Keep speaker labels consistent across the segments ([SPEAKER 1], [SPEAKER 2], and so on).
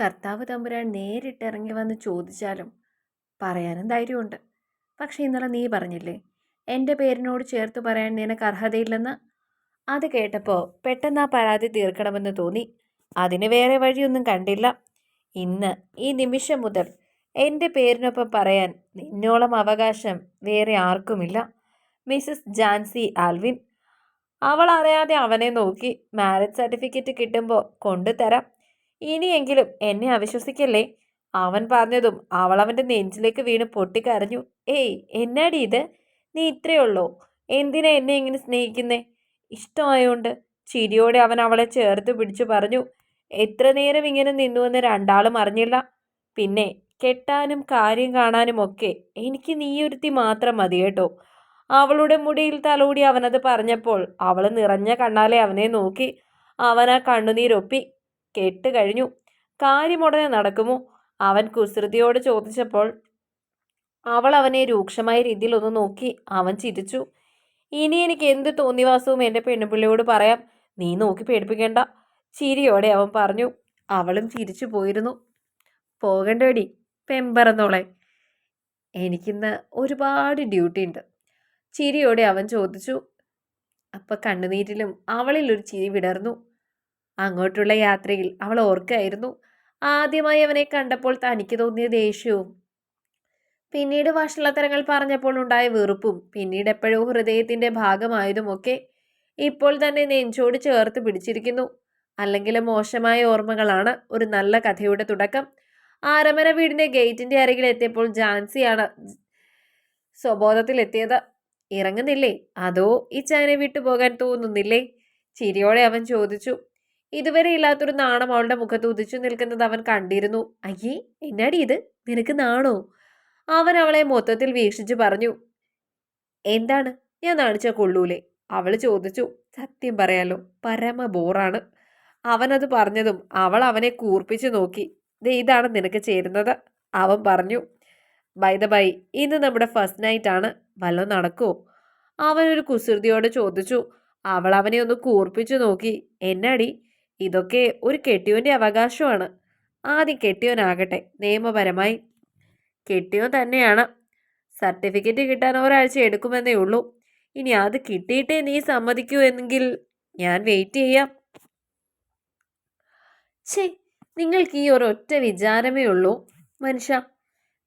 [SPEAKER 1] കർത്താവ് തമ്പുരാൻ നേരിട്ട് ഇറങ്ങി വന്ന് ചോദിച്ചാലും പറയാനും ധൈര്യമുണ്ട്. പക്ഷേ ഇന്നലെ നീ പറഞ്ഞില്ലേ എന്റെ പേരിനോട് ചേർത്ത് പറയാൻ നിനക്ക് അർഹതയില്ലെന്ന്? അത് കേട്ടപ്പോൾ പെട്ടെന്ന് ആ പരാതി തീർക്കണമെന്ന് തോന്നി. അതിന് വേറെ വഴിയൊന്നും കണ്ടില്ല. ഇന്ന് ഈ നിമിഷം മുതൽ എന്റെ പേരിനൊപ്പം പറയാൻ നിന്നോളം അവകാശം വേറെ ആർക്കുമില്ല. Mrs Jancy Alvin. അവൾ അറിയാതെ അവനെ നോക്കി മാരേജ് സർട്ടിഫിക്കറ്റ് കിട്ടുമ്പോൾ കൊണ്ടുതരാം. ഇനിയെങ്കിലും എന്നെ അവിശ്വസിക്കല്ലേ? അവൻ പറഞ്ഞതും അവൾ അവന്റെ നെഞ്ചിലേക്ക് വീണ് പൊട്ടിക്കരഞ്ഞു. ഏയ് എന്നാടി ഇത്? നീ ഇത്രയേ ഉള്ളോ എന്തിനാ എന്നെ ഇങ്ങനെ സ്നേഹിക്കുന്നേ? ഇഷ്ടമായോണ്ട്. ചിരിയോടെ അവൻ അവളെ ചേർത്ത് പിടിച്ചു പറഞ്ഞു. എത്ര നേരം ഇങ്ങനെ നിന്നുവെന്ന് രണ്ടാളും അറിഞ്ഞില്ല. പിന്നെ കെട്ടാനും കാര്യം കാണാനും ഒക്കെ എനിക്ക് നീയൊരുത്തി മാത്രം മതി കേട്ടോ. അവളുടെ മുടിയിൽ തലോടി അവനത് പറഞ്ഞപ്പോൾ അവൾ നിറഞ്ഞ കണ്ണാലെ അവനെ നോക്കി. അവൻ ആ കണ്ണുനീരൊപ്പി. കെട്ട് കഴിഞ്ഞു. കാര്യമുടനെ നടക്കുമോ? അവൻ കുസൃതിയോട് ചോദിച്ചപ്പോൾ അവൾ അവനെ രൂക്ഷമായ രീതിയിൽ ഒന്ന് നോക്കി. അവൻ ചിരിച്ചു. ഇനി എനിക്ക് എന്ത് തോന്നിവാസവും എന്റെ പെണ്ണുപിള്ളിയോട് പറയാം. നീ നോക്കി പേടിപ്പിക്കേണ്ട ചിരിയോടെ അവൻ പറഞ്ഞു. അവളും ചിരിച്ചു പോയിരുന്നു. പോകണ്ടേടി പെമ്പറന്നോളെ. എനിക്കിന്ന് ഒരുപാട് ഡ്യൂട്ടി ഉണ്ട്. ചിരിയോടെ അവൻ ചോദിച്ചു. അപ്പം കണ്ണുനീരിലും അവളിൽ ഒരു ചിരി വിടർന്നു. അങ്ങോട്ടുള്ള യാത്രയിൽ അവൾ ഓർക്കായിരുന്നു. ആദ്യമായി അവനെ കണ്ടപ്പോൾ തനിക്ക് തോന്നിയ ദേഷ്യവും. പിന്നീട് വഷളത്തരങ്ങൾ പറഞ്ഞപ്പോൾ ഉണ്ടായ വെറുപ്പും പിന്നീട് എപ്പോഴോ ഹൃദയത്തിന്റെ ഭാഗമായതുമൊക്കെ ഇപ്പോൾ തന്നെ നെഞ്ചോട് ചേർത്ത് പിടിച്ചിരിക്കുന്നു. അല്ലെങ്കിൽ മോശമായ ഓർമ്മകളാണ് ഒരു നല്ല കഥയുടെ തുടക്കം. ആരമന വീടിന്റെ ഗേറ്റിന്റെ അരികിൽ എത്തിയപ്പോൾ ജാൻസിയാണ് സ്വബോധത്തിലെത്തിയത്. ഇറങ്ങുന്നില്ലേ? അതോ ഈ ചാനെ വിട്ടുപോകാൻ തോന്നുന്നില്ലേ? ചിരിയോടെ അവൻ ചോദിച്ചു. ഇതുവരെ ഇല്ലാത്തൊരു നാണം അവളുടെ മുഖത്ത് ഉദിച്ചു നിൽക്കുന്നത് അവൻ കണ്ടിരുന്നു. അയ്യേ എന്നാടി ഇത്? നിനക്ക് നാണോ? അവൻ അവളെ മൊത്തത്തിൽ വീക്ഷിച്ചു പറഞ്ഞു. എന്താണ്? ഞാൻ നാണിച്ച കൊള്ളൂലേ? അവൾ ചോദിച്ചു. സത്യം പറയാലോ പരമ ബോറാണ്. അവനത് പറഞ്ഞതും അവൾ അവനെ കൂർപ്പിച്ചു നോക്കി. ദേ ഇതാണ് നിനക്ക് ചേരുന്നത് അവൻ പറഞ്ഞു. ബൈ ബൈ ഇന്ന് നമ്മുടെ ഫസ്റ്റ് നൈറ്റ് ആണ്. വല്ലതും നടക്കുമോ അവനൊരു കുസൃതിയോട് ചോദിച്ചു. അവൾ അവനെ ഒന്ന് കൂർപ്പിച്ചു നോക്കി. എന്നാടി? ഇതൊക്കെ ഒരു കെട്ടിയോന്റെ അവകാശമാണ്. ആദ്യം കെട്ടിയോനാകട്ടെ നിയമപരമായി. കെട്ടിയോൻ തന്നെയാണ്. സർട്ടിഫിക്കറ്റ് കിട്ടാൻ ഒരാഴ്ച എടുക്കുമെന്നേ ഉള്ളൂ. ഇനി അത് കിട്ടിയിട്ടേ നീ സമ്മതിക്കൂ എങ്കിൽ ഞാൻ വെയിറ്റ് ചെയ്യാം. ചേ നിങ്ങൾക്ക് ഈ ഒരൊറ്റ വിചാരമേ ഉള്ളൂ. മനുഷ്യ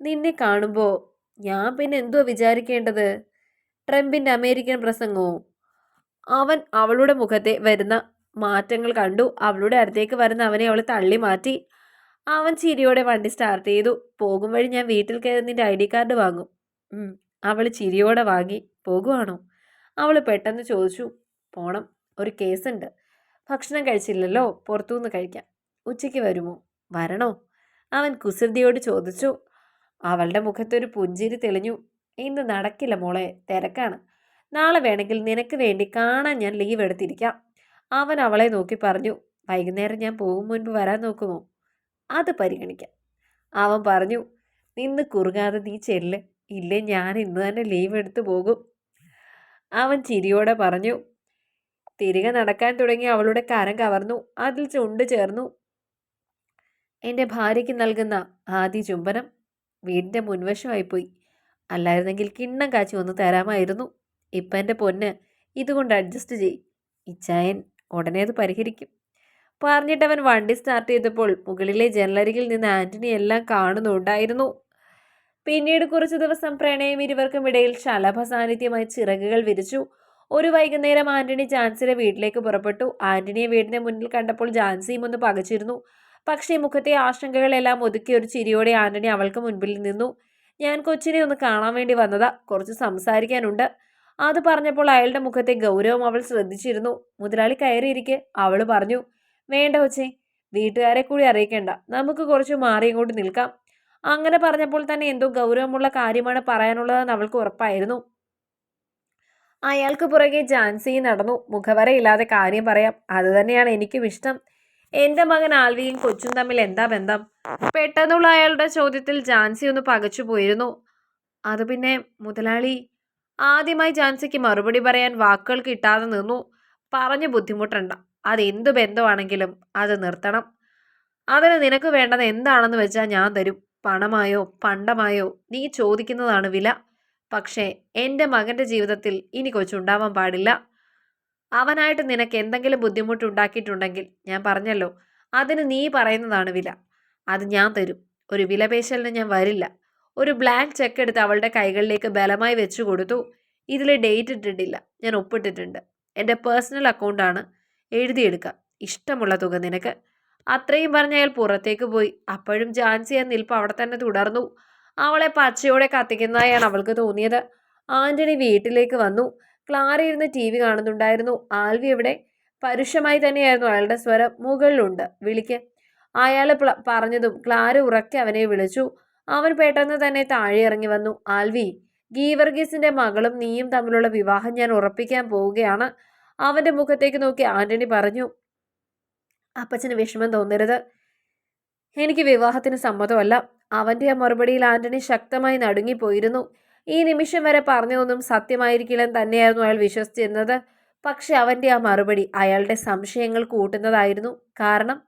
[SPEAKER 1] നിന്നെ കാണുമ്പോൾ ഞാൻ പിന്നെ എന്തോ വിചാരിക്കേണ്ടത്? ട്രംപിന്റെ അമേരിക്കൻ പ്രസംഗവും അവൻ അവളുടെ മുഖത്തെ വരുന്ന മാറ്റങ്ങൾ കണ്ടു. അവളുടെ അടുത്തേക്ക് വരുന്ന അവനെ അവൾ തള്ളി മാറ്റി. അവൻ ചിരിയോടെ വണ്ടി സ്റ്റാർട്ട് ചെയ്തു. പോകും വഴി ഞാൻ വീട്ടിൽ കയറി നിന്റെ ഐ ഡി കാർഡ് വാങ്ങും. അവൾ ചിരിയോടെ വാങ്ങി. പോകുവാണോ? അവൾ പെട്ടെന്ന് ചോദിച്ചു. പോണം. ഒരു കേസുണ്ട്. ഭക്ഷണം കഴിച്ചില്ലല്ലോ. പുറത്തുനിന്ന് കഴിക്കാം. ഉച്ചയ്ക്ക് വരുമോ? വരണോ? അവൻ കുസൃതിയോട് ചോദിച്ചു. അവളുടെ മുഖത്തൊരു പുഞ്ചിരി തെളിഞ്ഞു. ഇന്ന് നടക്കില്ല മോളെ. തിരക്കാണ്. നാളെ വേണമെങ്കിൽ നിനക്ക് വേണ്ടി കാണാൻ ഞാൻ ലീവ് എടുത്തിരിക്കാം. അവൻ അവളെ നോക്കി പറഞ്ഞു വൈകുന്നേരം ഞാൻ പോകും മുൻപ് വരാൻ നോക്കുമോ? അത് പരിഗണിക്കാം. അവൻ പറഞ്ഞു നിന്ന് കുറുകാതെ നീ ചെല്ല് ഇല്ലേ ഞാൻ ഇന്ന് തന്നെ ലീവ് എടുത്തു പോകും. അവൻ ചിരിയോടെ പറഞ്ഞു തിരികെ നടക്കാൻ തുടങ്ങി അവളുടെ കരം കവർന്നു അതിൽ ചുണ്ട് ചേർന്നു. എന്റെ ഭാര്യയ്ക്ക് നൽകുന്ന ആദ്യ ചുംബനം വീടിന്റെ മുൻവശമായിപ്പോയി അല്ലായിരുന്നെങ്കിൽ കിണ്ണം കാച്ചി വന്ന് തരാമായിരുന്നു. ഇപ്പം എന്റെ പൊന്ന് ഇതുകൊണ്ട് അഡ്ജസ്റ്റ് ചെയ്. ഇച്ചായൻ ഉടനെ അത് പരിഹരിക്കും. പറഞ്ഞിട്ടവൻ വണ്ടി സ്റ്റാർട്ട് ചെയ്തപ്പോൾ മുകളിലെ ജനലരികിൽ നിന്ന് ആന്റണി എല്ലാം കാണുന്നുണ്ടായിരുന്നു. പിന്നീട് കുറച്ചു ദിവസം പ്രണയം ഇരുവർക്കും ഇടയിൽ ശലഭ സാന്നിധ്യമായി ചിറകുകൾ വിരിച്ചു. ഒരു വൈകുന്നേരം ആന്റണി ജാൻസിയുടെ വീട്ടിലേക്ക് പുറപ്പെട്ടു. ആന്റണിയെ വീടിന്റെ മുന്നിൽ കണ്ടപ്പോൾ ജാൻസിയും ഒന്ന് പകച്ചിരുന്നു. പക്ഷേ മുഖത്തെ ആശങ്കകളെല്ലാം ഒതുക്കി ഒരു ചിരിയോടെ ആന്റണി അവൾക്ക് മുൻപിൽ നിന്നു. ഞാൻ കൊച്ചിനെ ഒന്ന് കാണാൻ വേണ്ടി വന്നതാ. കുറച്ച് സംസാരിക്കാനുണ്ട്. അത് പറഞ്ഞപ്പോൾ അയാളുടെ മുഖത്തെ ഗൗരവം അവൾ ശ്രദ്ധിച്ചിരുന്നു. മുതലാളി കയറിയിരിക്കെ അവൾ പറഞ്ഞു വേണ്ട കൊച്ചേ വീട്ടുകാരെ കൂടി അറിയിക്കേണ്ട. നമുക്ക് കുറച്ച് മാറി ഇങ്ങോട്ട് നിൽക്കാം. അങ്ങനെ പറഞ്ഞപ്പോൾ തന്നെ എന്തോ ഗൗരവമുള്ള കാര്യമാണ് പറയാനുള്ളതെന്ന് അവൾക്ക് ഉറപ്പായിരുന്നു. അയാൾക്ക് പുറകെ ജാൻസി നടന്നു. മുഖവരയില്ലാതെ കാര്യം പറയാം. അത് തന്നെയാണ് എനിക്കും ഇഷ്ടം. എന്റെ മകൻ ആൽവിയും കൊച്ചും തമ്മിൽ എന്താ ബന്ധം? പെട്ടെന്നുള്ള അയാളുടെ ചോദ്യത്തിൽ ജാൻസി ഒന്ന് പകച്ചു പോയിരുന്നു അത് പിന്നെ മുതലാളി ആദ്യമായി ജാൻസിക്ക് മറുപടി പറയാൻ വാക്കുകൾ കിട്ടാതെ നിന്നു. പറഞ്ഞു ബുദ്ധിമുട്ടണ്ട. അതെന്തു ബന്ധമാണെങ്കിലും അത് നിർത്തണം. അതിന് നിനക്ക് വേണ്ടത് എന്താണെന്ന് വെച്ചാൽ ഞാൻ തരും. പണമായോ പണ്ടമായോ നീ ചോദിക്കുന്നതാണ് വില. പക്ഷേ എന്റെ മകന്റെ ജീവിതത്തിൽ ഇനി കൊച്ചുണ്ടാവാൻ പാടില്ല. അവനായിട്ട് നിനക്ക് എന്തെങ്കിലും ബുദ്ധിമുട്ടുണ്ടാക്കിയിട്ടുണ്ടെങ്കിൽ ഞാൻ പറഞ്ഞല്ലോ. അതിന് നീ പറയുന്നതാണ് വില. അത് ഞാൻ തരും. ഒരു വിലപേശലിന് ഞാൻ വരില്ല. ഒരു ബ്ലാങ്ക് ചെക്ക് എടുത്ത് അവളുടെ കൈകളിലേക്ക് ബലമായി വെച്ചു കൊടുത്തു. ഇതിൽ ഡേറ്റ് ഇട്ടിട്ടില്ല. ഞാൻ ഒപ്പിട്ടിട്ടുണ്ട്. എന്റെ പേഴ്സണൽ അക്കൗണ്ടാണ് എഴുതിയെടുക്കാം ഇഷ്ടമുള്ള തുക നിനക്ക്. അത്രയും പറഞ്ഞ് അയാൾ പുറത്തേക്ക് പോയി. അപ്പോഴും ജാൻസി ആ നിൽപ്പ് അവിടെ തന്നെ തുടർന്നു. അവളെ പച്ചയോടെ കത്തിക്കുന്നതായാണ് അവൾക്ക് തോന്നിയത്. ആന്റണി വീട്ടിലേക്ക് വന്നു. ക്ലാര ഇരുന്ന് ടി വി കാണുന്നുണ്ടായിരുന്നു. ആൽവി എവിടെ പരുഷമായി തന്നെയായിരുന്നു അയാളുടെ സ്വരം. മുകളിലുണ്ട്. വിളിക്ക്. അയാൾ പറഞ്ഞതും ക്ലാര ഉറക്കെ അവനെ വിളിച്ചു. അവൻ പെട്ടെന്ന് തന്നെ താഴെ ഇറങ്ങി വന്നു. ആൽവി ഗീവർഗീസിന്റെ മകളും നീയും തമ്മിലുള്ള വിവാഹം ഞാൻ ഉറപ്പിക്കാൻ പോവുകയാണ്. അവന്റെ മുഖത്തേക്ക് നോക്കി ആന്റണി പറഞ്ഞു അപ്പച്ചന് വിഷമം തോന്നരുത്. എനിക്ക് വിവാഹത്തിന് സമ്മതമല്ല. അവന്റെ ആ മറുപടിയിൽ ആന്റണി ശക്തമായി നടുങ്ങിപ്പോയിരുന്നു. ഈ നിമിഷം വരെ പറഞ്ഞതൊന്നും സത്യമായിരിക്കില്ലെന്ന് തന്നെയായിരുന്നു അയാൾ വിശ്വസിച്ചിരുന്നത്. പക്ഷെ അവന്റെ ആ മറുപടി അയാളുടെ സംശയങ്ങൾ കൂട്ടുന്നതായിരുന്നു. കാരണം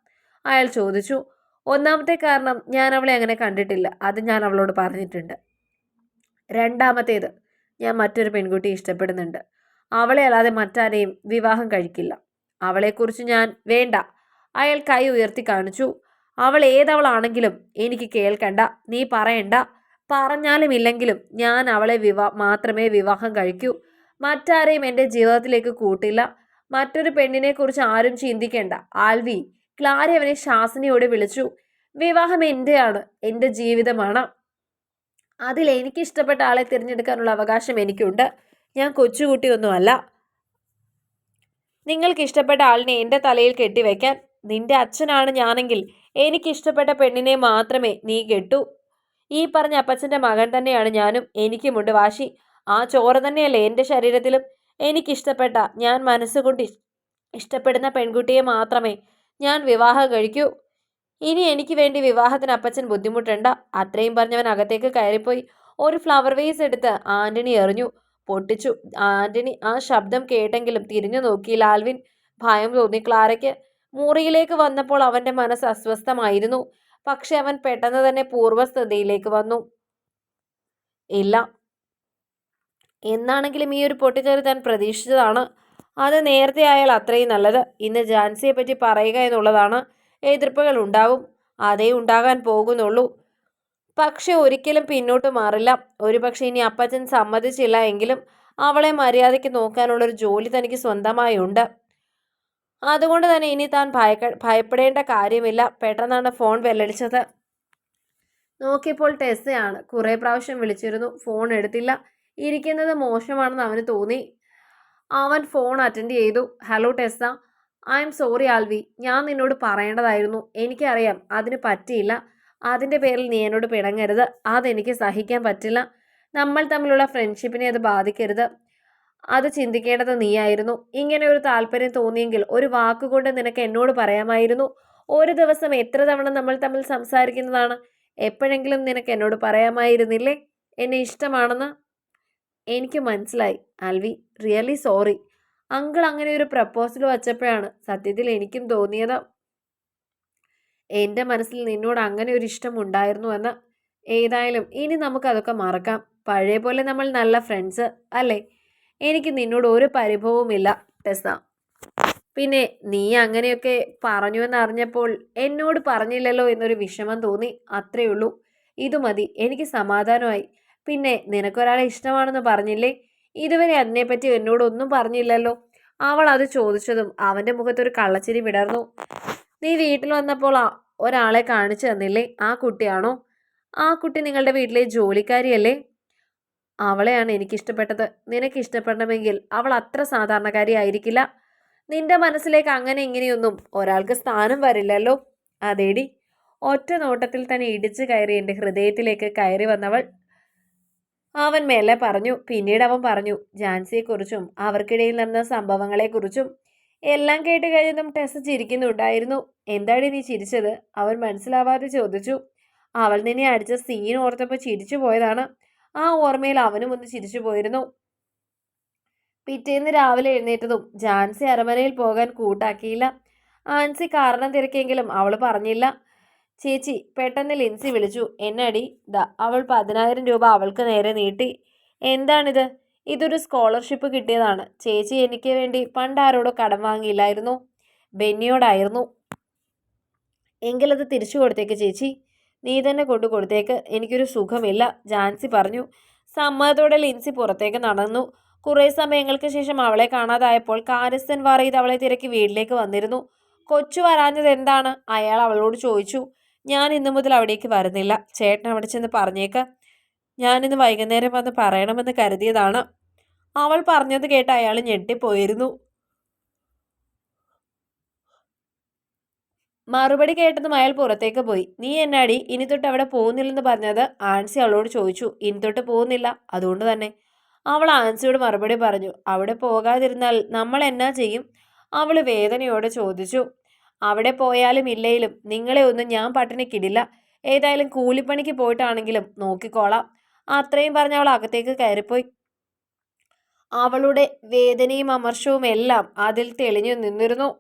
[SPEAKER 1] അയാൾ ചോദിച്ചു ഒന്നാമത്തെ കാരണം ഞാൻ അവളെ അങ്ങനെ കണ്ടിട്ടില്ല. അത് ഞാൻ അവളോട് പറഞ്ഞിട്ടുണ്ട്. രണ്ടാമത്തേത് ഞാൻ മറ്റൊരു പെൺകുട്ടിയെ ഇഷ്ടപ്പെടുന്നുണ്ട്. അവളെ അല്ലാതെ മറ്റാരെയും വിവാഹം കഴിക്കില്ല. അവളെക്കുറിച്ച് ഞാൻ വേണ്ട. അയാൾ കൈ ഉയർത്തി കാണിച്ചു. അവൾ ഏതവളാണെങ്കിലും എനിക്ക് കേൾക്കണ്ട നീ പറയണ്ട. പറഞ്ഞാലും ഇല്ലെങ്കിലും ഞാൻ അവളെ വിവാ മാത്രമേ വിവാഹം കഴിക്കൂ. മറ്റാരെയും എന്റെ ജീവിതത്തിലേക്ക് കൂട്ടില്ല. മറ്റൊരു പെണ്ണിനെക്കുറിച്ച് ആരും ചിന്തിക്കേണ്ട. ആൽവി ക്ലാര അവനെ ശാസനയോടെ വിളിച്ചു വിവാഹം എന്റെയാണ് എന്റെ ജീവിതമാണ്. അതിൽ എനിക്ക് ഇഷ്ടപ്പെട്ട ആളെ തിരഞ്ഞെടുക്കാനുള്ള അവകാശം എനിക്കുണ്ട്. ഞാൻ കൊച്ചുകുട്ടിയൊന്നുമല്ല. നിങ്ങൾക്ക് ഇഷ്ടപ്പെട്ട ആളിനെ എന്റെ തലയിൽ കെട്ടിവെക്കാൻ നിന്റെ അച്ഛനാണ് ഞാനെങ്കിൽ എനിക്ക് ഇഷ്ടപ്പെട്ട പെണ്ണിനെ മാത്രമേ നീ കെട്ടൂ. ഈ പറഞ്ഞ അപ്പച്ചന്റെ മകൻ തന്നെയാണ് ഞാനും എനിക്കുമുണ്ട് വാശി. ആ ചോര തന്നെയല്ലേ എന്റെ ശരീരത്തിലും. എനിക്കിഷ്ടപ്പെട്ട ഞാൻ മനസ്സുകൊണ്ട് ഇഷ്ടപ്പെടുന്ന പെൺകുട്ടിയെ മാത്രമേ ഞാൻ വിവാഹം കഴിക്കൂ. ഇനി എനിക്ക് വേണ്ടി വിവാഹത്തിന് അപ്പച്ചൻ ബുദ്ധിമുട്ടണ്ട. അത്രയും പറഞ്ഞവൻ അകത്തേക്ക് കയറിപ്പോയി. ഒരു ഫ്ലവർ വേസ് എടുത്ത് ആന്റണി എറിഞ്ഞു. പൊട്ടിച്ചു. ആന്റണി ആ ശബ്ദം കേട്ടെങ്കിലും തിരിഞ്ഞു നോക്കി ലാൽവിൻ. ഭയം തോന്നി ക്ലാരയ്ക്ക്. മുറിയിലേക്ക് വന്നപ്പോൾ അവന്റെ മനസ്സ് അസ്വസ്ഥമായിരുന്നു. പക്ഷെ അവൻ പെട്ടെന്ന് തന്നെ പൂർവസ്ഥിതിയിലേക്ക് വന്നു. ഇല്ല. എന്നാണെങ്കിലും ഈ ഒരു പൊട്ടിച്ചേറി താൻ പ്രതീക്ഷിച്ചതാണ്. അത് നേരത്തെ ആയാൽ അത്രയും നല്ലത്. ഇന്ന് ജാൻസിയെ പറ്റി പറയുക എന്നുള്ളതാണ്. എതിർപ്പുകൾ ഉണ്ടാവും. അതേ ഉണ്ടാകാൻ പോകുന്നുള്ളൂ. പക്ഷെ ഒരിക്കലും പിന്നോട്ട് മാറില്ല. ഒരുപക്ഷെ ഇനി അപ്പച്ചൻ സമ്മതിച്ചില്ല എങ്കിലും അവളെ മര്യാദയ്ക്ക് നോക്കാനുള്ളൊരു ജോലി തനിക്ക് സ്വന്തമായി ഉണ്ട്. അതുകൊണ്ട് തന്നെ ഇനി താൻ ഭയക്ക ഭയപ്പെടേണ്ട കാര്യമില്ല. പെട്ടെന്നാണ് ഫോൺ വെല്ലടിച്ചത്. നോക്കിയപ്പോൾ ടെസ്സയാണ്. കുറേ പ്രാവശ്യം വിളിച്ചിരുന്നു. ഫോൺ എടുത്തില്ല. ഇരിക്കുന്നത് മോശമാണെന്ന് അവന് തോന്നി. അവൻ ഫോൺ അറ്റൻഡ് ചെയ്തു. Hello Tessa. I'm sorry Alvi. ഞാൻ നിന്നോട് പറയേണ്ടതായിരുന്നു. എനിക്കറിയാം അതിന് പറ്റിയില്ല. അതിന്റെ പേരിൽ നീ എന്നോട് പിണങ്ങരുത്. അതെനിക്ക് സഹിക്കാൻ പറ്റില്ല. നമ്മൾ തമ്മിലുള്ള ഫ്രണ്ട്ഷിപ്പിനെ അത് ബാധിക്കരുത്. അത് ചിന്തിക്കേണ്ടത് നീയായിരുന്നു. ഇങ്ങനെ ഒരു താല്പര്യം തോന്നിയെങ്കിൽ ഒരു വാക്കുകൊണ്ട് നിനക്ക് എന്നോട് പറയാമായിരുന്നു. ഒരു ദിവസം എത്ര തവണ നമ്മൾ തമ്മിൽ സംസാരിക്കുന്നതാണ്? എപ്പോഴെങ്കിലും നിനക്ക് എന്നോട് പറയാമായിരുന്നില്ലേ? എന്നെ ഇഷ്ടമാണെന്ന്? എനിക്ക് മനസ്സിലായി. Alvi really sorry. അങ്കിൾ അങ്ങനെ ഒരു പ്രപ്പോസൽ വച്ചപ്പോഴാണ് സത്യത്തിൽ എനിക്കും തോന്നിയത്. എന്റെ മനസ്സിൽ നിന്നോട് അങ്ങനെ ഒരു ഇഷ്ടം ഉണ്ടായിരുന്നു എന്ന്. ഏതായാലും ഇനി നമുക്കതൊക്കെ മറക്കാം. പഴയ പോലെ നമ്മൾ നല്ല ഫ്രണ്ട്സ് അല്ലേ? എനിക്ക് നിന്നോട് ഒരു പരിഭവവുമില്ല ടെസ പിന്നെ നീ അങ്ങനെയൊക്കെ പറഞ്ഞു എന്നറിഞ്ഞപ്പോൾ എന്നോട് പറഞ്ഞില്ലല്ലോ എന്നൊരു വിഷമം തോന്നി. അത്രയേ ഉള്ളൂ. ഇത് മതി. എനിക്ക് സമാധാനമായി. പിന്നെ നിനക്കൊരാളെ ഇഷ്ടമാണെന്ന് പറഞ്ഞില്ലേ? ഇതുവരെ അതിനെപ്പറ്റി എന്നോടൊന്നും പറഞ്ഞില്ലല്ലോ. അവൾ അത് ചോദിച്ചതും അവന്റെ മുഖത്തൊരു കള്ളച്ചിരി വിടർന്നു. നീ വീട്ടിൽ വന്നപ്പോൾ ഒരാളെ കാണിച്ചു തന്നില്ലേ? ആ കുട്ടിയാണോ? ആ കുട്ടി നിങ്ങളുടെ വീട്ടിലെ ജോലിക്കാരിയല്ലേ? അവളെയാണ് എനിക്കിഷ്ടപ്പെട്ടത്. നിനക്ക് ഇഷ്ടപ്പെടണമെങ്കിൽ അവൾ അത്ര സാധാരണക്കാരി ആയിരിക്കില്ല. നിന്റെ മനസ്സിലേക്ക് അങ്ങനെ ഇങ്ങനെയൊന്നും ഒരാൾക്ക് സ്ഥാനം വരില്ലല്ലോ. അതേടി. ഒറ്റ നോട്ടത്തിൽ തന്നെ ഇടിച്ചു കയറി എന്റെ ഹൃദയത്തിലേക്ക് കയറി വന്നവൾ അവൻ മേലെ പറഞ്ഞു. പിന്നീട് അവൻ പറഞ്ഞു ജാൻസിയെക്കുറിച്ചും അവർക്കിടയിൽ നടന്ന സംഭവങ്ങളെക്കുറിച്ചും എല്ലാം കേട്ട് കഴിഞ്ഞതും ടെസ് ചിരിക്കുന്നുണ്ടായിരുന്നു. എന്താടി നീ ചിരിച്ചത്? അവൻ മനസ്സിലാവാതെ ചോദിച്ചു. അവൾ നിന്നെ അടിച്ച സീൻ ഓർത്തപ്പോൾ ചിരിച്ചു പോയതാണ്. ആ ഓർമ്മയിൽ അവനും ഒന്ന് ചിരിച്ചു പോയിരുന്നു. പിറ്റേന്ന് രാവിലെ എഴുന്നേറ്റതും ജാൻസി അരമനയിൽ പോകാൻ കൂട്ടാക്കിയില്ല. ആൻസി കാരണം തിരക്കിയെങ്കിലും അവൾ പറഞ്ഞില്ല. ചേച്ചി പെട്ടെന്ന് ലിൻസി വിളിച്ചു. എന്നടി ദാ അവൾ പതിനായിരം രൂപ അവൾക്ക് നേരെ നീട്ടി. എന്താണിത്? ഇതൊരു സ്കോളർഷിപ്പ് കിട്ടിയതാണ്. ചേച്ചി എനിക്ക് വേണ്ടി പണ്ട് ആരോടോ കടം വാങ്ങിയില്ലായിരുന്നു. ബെന്നിയോടായിരുന്നു. എങ്കിലത് തിരിച്ചു കൊടുത്തേക്ക് ചേച്ചി. നീ തന്നെ കൊണ്ടു കൊടുത്തേക്ക്. എനിക്കൊരു സുഖമില്ല ജാൻസി പറഞ്ഞു. സമ്മതത്തോടെ ലിൻസി പുറത്തേക്ക് നടന്നു. കുറേ സമയങ്ങൾക്ക് ശേഷം അവളെ കാണാതായപ്പോൾ കാരസ്ഥൻ വാറീത് അവളെ തിരക്കി വീട്ടിലേക്ക് വന്നിരുന്നു. കൊച്ചു വരാഞ്ഞത് എന്താണ് അയാൾ അവളോട് ചോദിച്ചു. ഞാൻ ഇന്നു മുതൽ അവിടേക്ക് വരുന്നില്ല. ചേട്ടൻ അവിടെ ചെന്ന് പറഞ്ഞേക്കാം ഞാനിന്ന് വൈകുന്നേരം വന്ന് പറയണമെന്ന് കരുതിയതാണ്. അവൾ പറഞ്ഞത് കേട്ട് അയാൾ ഞെട്ടിപ്പോയിരുന്നു. മറുപടി കേട്ടതും അയാൾ പുറത്തേക്ക് പോയി. നീ എന്നാടി ഇനി തൊട്ട് അവിടെ പോകുന്നില്ലെന്ന് പറഞ്ഞത്? ആൻസി അവളോട് ചോദിച്ചു. ഇനി തൊട്ട് പോകുന്നില്ല. അതുകൊണ്ട് തന്നെ. അവൾ ആൻസിയോട് മറുപടി പറഞ്ഞു. അവിടെ പോകാതിരുന്നാൽ നമ്മൾ എന്നാ ചെയ്യും? അവൾ വേദനയോടെ ചോദിച്ചു. അവിടെ പോയാലും ഇല്ലേലും നിങ്ങളെ ഒന്നും ഞാൻ പട്ടിണിക്കിടില്ല. ഏതായാലും കൂലിപ്പണിക്ക് പോയിട്ടാണെങ്കിലും നോക്കിക്കോളാം. അത്രയും പറഞ്ഞ് അവൾ അകത്തേക്ക് കയറിപ്പോയി. അവളുടെ വേദനയും അമർഷവും എല്ലാം അതിൽ തെളിഞ്ഞു നിന്നിരുന്നു.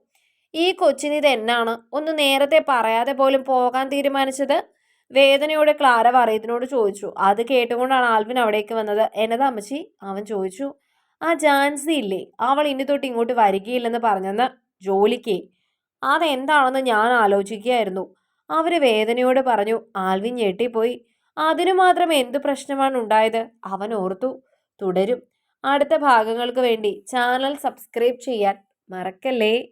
[SPEAKER 1] ഈ കൊച്ചിനിത് എന്നാണ്? ഒന്ന് നേരത്തെ പറയാതെ പോലും പോകാൻ തീരുമാനിച്ചത്? വേദനയോടെ ക്ലാര പറയത്തിനോട് ചോദിച്ചു. അത് കേട്ടുകൊണ്ടാണ് ആൽവിൻ അവിടേക്ക് വന്നത്. എന്നതാ അമ്മച്ചി? അവൻ ചോദിച്ചു. ആ ജാൻസി ഇല്ലേ? അവൾ ഇനി തൊട്ട് ഇങ്ങോട്ട് വരികയില്ലെന്ന് പറഞ്ഞെന്ന്. ജോലിക്ക്. അതെന്താണെന്ന് ഞാൻ ആലോചിക്കുകയായിരുന്നു. അവർ വേദനയോട് പറഞ്ഞു ആൽവിൻ ഞെട്ടിപ്പോയി. അതിനു മാത്രം എന്ത് പ്രശ്നമാണ് ഉണ്ടായത്? അവൻ ഓർത്തു. തുടരും. അടുത്ത ഭാഗങ്ങൾക്ക് വേണ്ടി ചാനൽ സബ്സ്ക്രൈബ് ചെയ്യാൻ മറക്കല്ലേ?